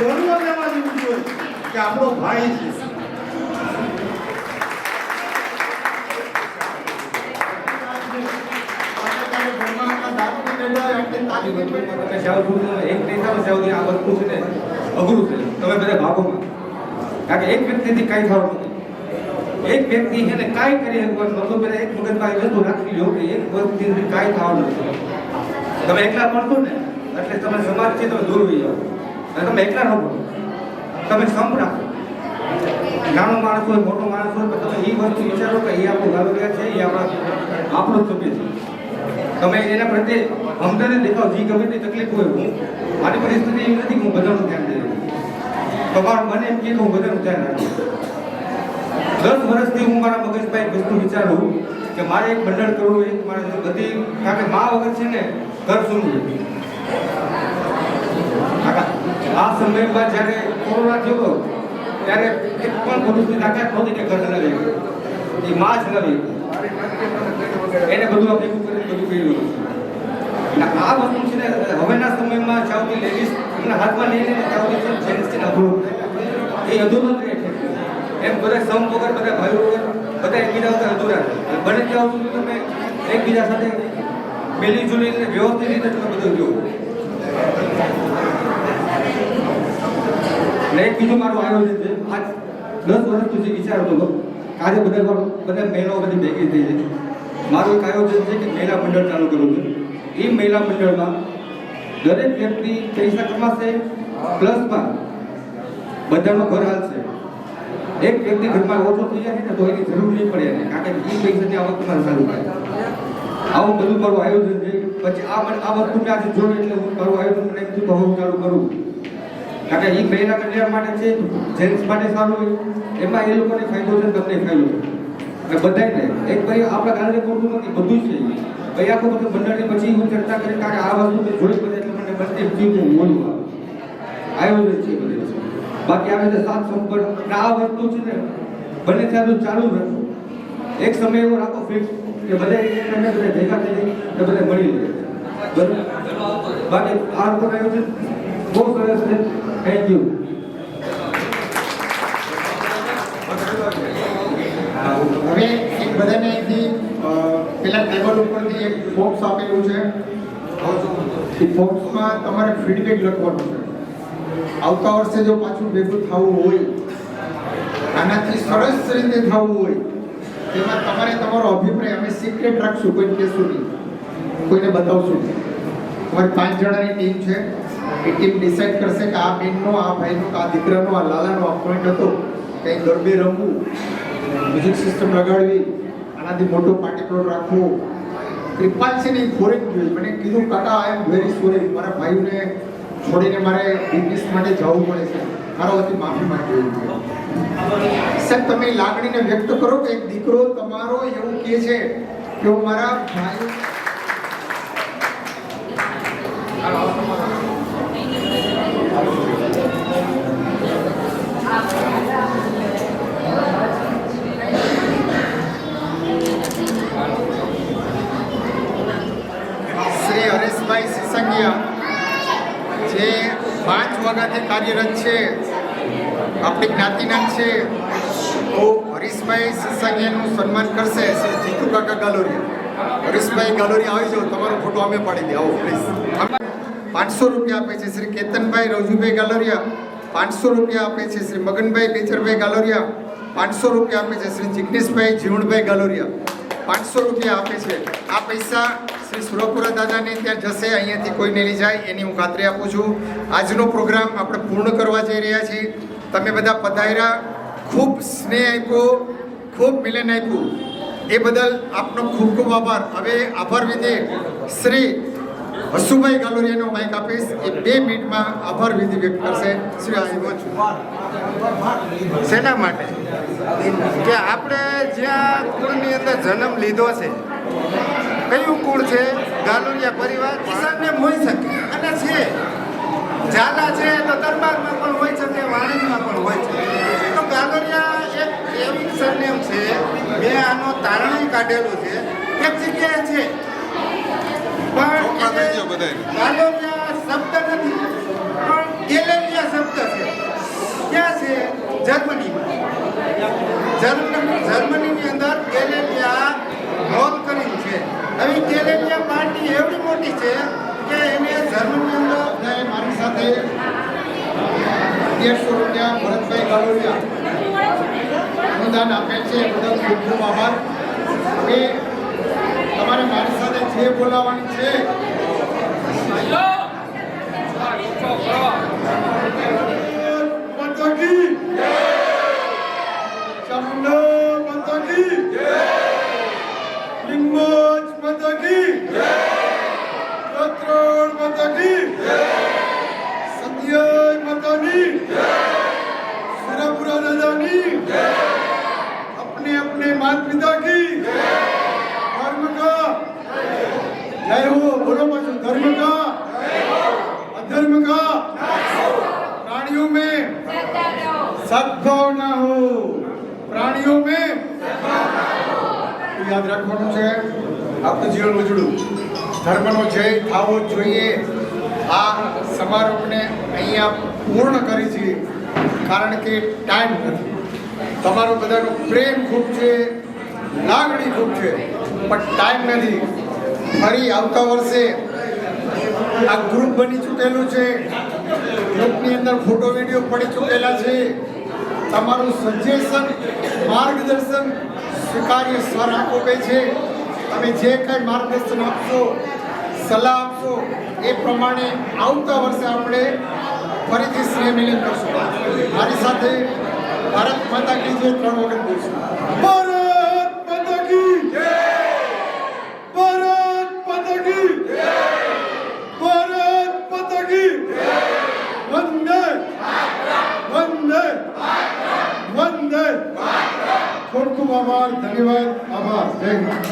રહેવા દેવું જોઈએ કે આપણો ભાઈ છે. અઘરું છે તમે બધા ભાગોમાં કારણ કે એક વ્યક્તિથી કાંઈ થવાનું નથી. એક વ્યક્તિ એને કાંઈ કરી તો પેલા એક મગજમાં વસ્તુ રાખી લો કે એક વ્યક્તિથી કાંઈ થવાનું નથી. તમે એકલા પડશો ને, એટલે તમે સમાજ છે તમે દૂર હોઈ જાઓ તમે એકલા ન બોલો. તમે સંપ રાખો. નાનો માણસ હોય, મોટો માણસ હોય તમે એ વસ્તુ વિચારો કે એ આપણું ગાલોરિયા છે એ આપણા આપણો સભ્ય છે. તમે એના પ્રત્યે હમદર્દી દેખાવ, જે ગમે તે તકલીફ હોય, હું મારી પરિસ્થિતિ એવી નથી હું બધાનું ધ્યાન દઈ રહ્યો તમારું મને એમ કે હું બધાનું ધ્યાન રાખું. દસ વર્ષથી હું મારા મગજમાં એક વસ્તુ વિચારું કે મારે એક મંડળ કરવું એક મારે બધી કારણ કે મા વગર છે ને ઘર શૂન્ય આ સમયમાં જ્યારે કોરોના થયો ત્યારે એક પણ પુરુષની તાકાત નહોતી કે ઘર નવી એ માં નવી એને બધું આપણે બધું કર્યું એટલે આ વસ્તુ છે ને હવેના સમયમાં ચાવતી લેડીઝ એમના હાથમાં લઈને ચાવતી છે જેન્ટ્સ છે અઘરું એ અધૂરું જ રહે છે. એમ બધા સમ વગર, બધા ભાઈઓ વગર, બધા એકબીજા વગર અધૂરા બને ત્યાં સુધી તમે એકબીજા સાથે મિલીજુલીને વ્યવસ્થિત રીતે તમે બધું જુઓ. ને એક બીજું મારું આયોજન છે. આજ દસ વર્ષ સુધી વિચારતો હતો આજે બધા બધા મહિલાઓ બધી ભેગી થઈ છે મારું એક આયોજન છે કે મહિલા મંડળ ચાલુ કરવું છે. એ મહિલા મંડળમાં દરેક વ્યક્તિ પૈસા કમાશે પ્લસમાં બધાનો ઘર હાલશે. એક વ્યક્તિ ઘરમાં ઓછો થઈ જાય ને તો એની જરૂર નહીં પડે કારણ કે એ પૈસાની આવક તમારે ચાલુ થાય. આવું બધું મારું આયોજન છે. પછી આ આ વસ્તુ મેં આજે જોઈ એટલે હું મારું આયોજન મને એમ થયું હું ચાલુ કરું. કારણ કે એ મહિલા કલ્યાણ માટે છે, જેન્ટ્સ માટે સારું હોય. એમાં એ લોકોને ફાયદો છે તમને ફાયદો છે. અને બધાને એક ભાઈ આપણા ગાંધી પૂરતું નથી બધું જ છે. ભાઈ આખું બધું મંડળની પછી હું ચર્ચા કરી કારણ કે આ વસ્તુ મેં જોઈ બધે એટલે મને બધી એમ થયું કે હું બોલું આયોજન છે બધે. બાકી આ રીતે સાત સંપર્ક આ વસ્તુ છે ને, બને ત્યાં ચાલુ રહે એક સમય એવો રાખો ફિક્સ કે બધા એક બધા ભેગા થઈ તો બધા મળી જાય. બાકી આ લોકોનું આયોજન બહુ સરસ છે. થેન્ક યુ હવે એક બધાને અહીંથી પેલા ટેબલ ઉપરથી એક બોક્સ આપેલું છે. એ બોક્સમાં તમારે ફીડબેક લખવાનું છે. આવતા વર્ષે જો પાછું ભેગું થવું હોય, આનાથી સરસ રીતે થવું હોય, તેમાં તમારે તમારો અભિપ્રાય, અમે સિક્રેટ રાખશું કોઈને કહેશું નહીં. કોઈને બતાવશું નહીં. અમારી પાંચ જણાની ટીમ છે. એ ટીમ ડિસાઈડ કરશે કે આ બેનનો, આ ભાઈનો આ દીકરાનો, આ લાલાનો, આ પોઈન્ટ હતો. કંઈ ગરબે રમવું મ્યુઝિક સિસ્ટમ લગાડવી, આનાથી મોટો પાર્ટી પ્લોટ રાખવો. કૃપાલ છે ને એ ફોરેન જોઈ મને કીધું, કાકા આઈ એમ વેરી સોરી મારા ભાઈઓને છોડીને મારે બિઝનેસ માટે જવું પડે છે. મારા વતી માફી માંગવી છે સાહેબ, તમે લાગણીને વ્યક્ત કરો કે એક દીકરો તમારો એવું કહે છે કે હું મારા ભાઈ હરેશભાઈ સિસંગિયા જે પાંચ વગાથી કાર્યરત છે, આપણી જ્ઞાતિના છે, તો હરીશભાઈ સિસંગિયાનું સન્માન કરશે શ્રી જીતુ કાકા ગાલોરિયા હરીશભાઈ ગાલોરિયા આવી જાઓ, તમારો ફોટો અમે પાડી દે આવો પ્લીઝ પાંચસો રૂપિયા આપે છે શ્રી કેતનભાઈ રવજુભાઈ ગાલોરિયા. પાંચસો રૂપિયા આપે છે શ્રી મગનભાઈ બેચરભાઈ ગાલોરિયા. પાંચસો રૂપિયા આપે છે શ્રી જિગ્નેશભાઈ જીવણભાઈ ગાલોરિયા. પાંચસો રૂપિયા આપે છે. આ પૈસા શ્રી સુરપુરા દાદાને ત્યાં જશે, અહીંયાથી કોઈને લઈ જાય, એની હું ખાતરી આપું છું. આજનો પ્રોગ્રામ આપણે પૂર્ણ કરવા જઈ રહ્યા છીએ. તમે બધા પધાર્યા, ખૂબ સ્નેહ આપ્યો, ખૂબ મિલન આપ્યું. એ બદલ આપનો ખૂબ ખૂબ આભાર. હવે આભાર વિધિ શ્રી હસુભાઈ ગાલોરિયાનો માઇક આપીશ. એ બે મિનિટમાં આભાર વિધિ વ્યક્ત કરશે. શ્રી છું. શેના માટે? કે આપણે જ્યાં કુળની અંદર જન્મ લીધો છે કયું કુળ છે? ગાલુરિયા પરિવાર? કિસાનને હોઈ શકે. અને છે. ઝાલા છે તો દરબારમાં પણ હોય શકે વાણિજમાં પણ હોય છે તો ગાલોરિયા એક એવી સરનેમ છે મેં આનો તારણ કાઢેલું છે. એક જગ્યાએ છે. પણ ગાલોરિયા શબ્દ નથી પણ ગેલેરિયા શબ્દ છે. ક્યાં છે? જર્મનીમાં. જર્મનીની અંદર ગેલેરિયા એની કેલેમિયા પાર્ટી એવડી મોટી છે કે એને જર્મની અંદર મારી સાથે અગિયારસો રૂપિયા ભરતભાઈ ગળોડિયા અનુદાન આપે છે. બદલ ખૂબ ખૂબ આભાર. કે તમારે મારી સાથે જે બોલાવવાની છે जय हो बोलो बच्चों धर्म का अधर्म का प्राणियों में सद्भाव ना हो प्राणियों में તો યાદ રાખવાનું છે આપણું જીવન ઉજળું ધર્મનો જય થવો જ જોઈએ આ સમારોહને અહીંયા પૂર્ણ કરી છે કારણ કે ટાઈમ નથી તમારો બધાનો પ્રેમ ખૂબ છે લાગણી ખૂબ છે પણ ટાઈમ નથી ફરી આવતા વર્ષે આ ગ્રુપ બની ચૂકેલું છે. ગ્રુપની અંદર ફોટો વીડિયો પડી ચૂકેલા છે. તમારું સજેશન માર્ગદર્શન સ્વીકાર્ય સ્વર આપે છે. તમે જે કંઈ માર્ગદર્શન આપશો, સલાહ આપશો, એ પ્રમાણે આવતા વર્ષે આપણે ફરીથી સ્નેહ મિલન કરશું. મારી સાથે ભારત માતા કી જે ત્રણ વખત બોલશું. 对。